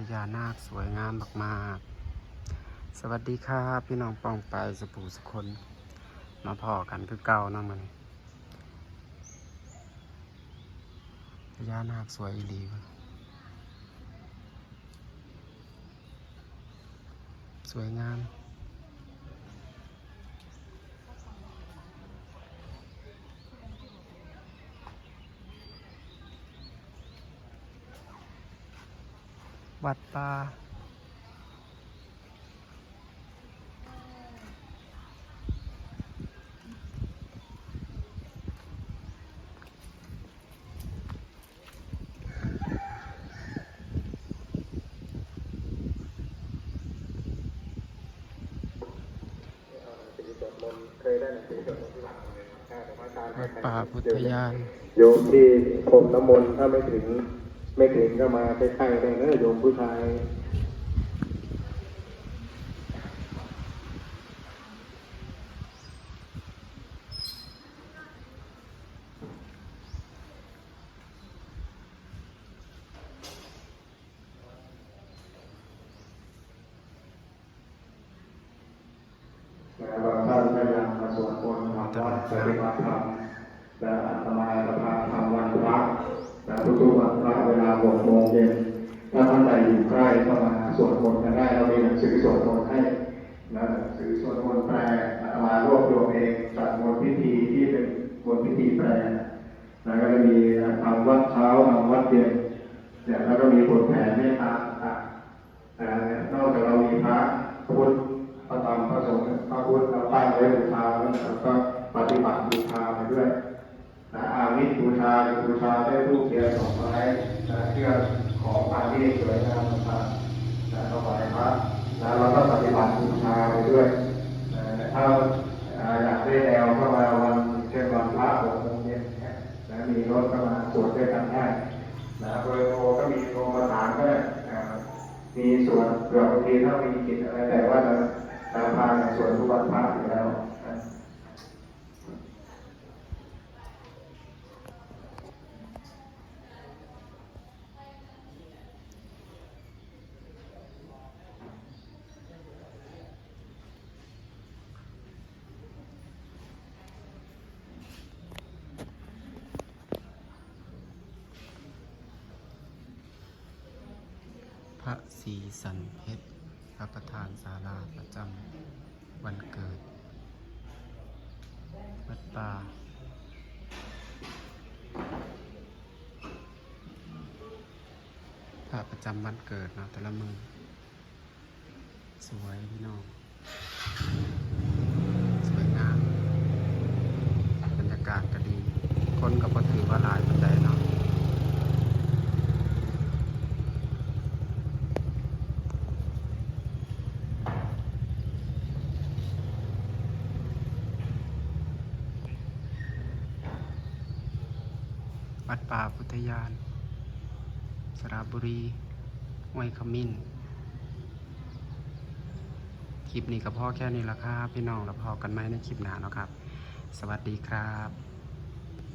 พญานาคสวยงามมากๆ สวัสดีครับพี่น้องปองไปสปูสคน มาพอกันคือเก่าเนาะมันพญานาคสวยอีหลีเว้ยสวยงาม วัดป่าวัดป่าพุทธยานโยมที่พรมน้ำมนต์ถ้าไม่ถึง ไม่ถึงก็มาใกล้ๆได้เนอะโยมผู้ชายนะบางท่านพยายามมาสวดมนต์ทำวัดปฏิบัติธรรมและอาตมาสภาทำวันพระ และทุกๆวันพระเวลาหกโมงเย็นถ้าท่านใดอยู่ใกล้ก็มาสวดมนต์กันได้เรามีหนังสือสวดมนต์ให้นะหนังสือสวดมนต์แปลอาตมารวบรวมเองจากมนต์พิธีที่เป็นมนต์พิธีแปลแล้วก็จะมีทำวัดเช้าทำวัดเย็นเนี่ยแล้วก็มีบทแผ่เมตตาต่างๆแต่นอกจากเรามีพระพุทธพระธรรมพระสงฆ์พระพุทธเราตั้งไว้บูชาแล้วก็ปฏิบัติบูชาไปด้วยนะอามิตบูชาคือบูชาได้รูปเทียนของไม้นะเพื่อของพระ ที่สวยงามต่างๆนะถวายพระนะเราก็ปฏิบัติบูชาไปด้วยนะถ้าอยากได้แนวก็มาวันเช่นวันพระหกโมงเย็นนะมีรถก็มาสวดด้วยกันได้นะเบอร์โทรก็มีโทรมาถามก็ได้มีส่วนเผื่อบางทีถ้ามีกิจอะไรแต่ว่าจะตาพาในส่วนทุกวันพระอยู่แล้วนะ พ ระศรีสันเพชรพระประธานศาลาประจำวันเกิด วัดป่าพระประจำวันเกิดเนาะแต่ละมือ สวยพี่น้อง สวยงาม บรรยากาศก็ดี คนก็พอถือว่าหลายปันไดเนาะ วัดป่าพุทธยาน สระบุรีห้วยขมิ้น คลิปนี้ก็พอแค่นี้ละครับ พี่น้องแล้วพอกันไหมในคลิปหน้าเนาะครับ สวัสดีครับ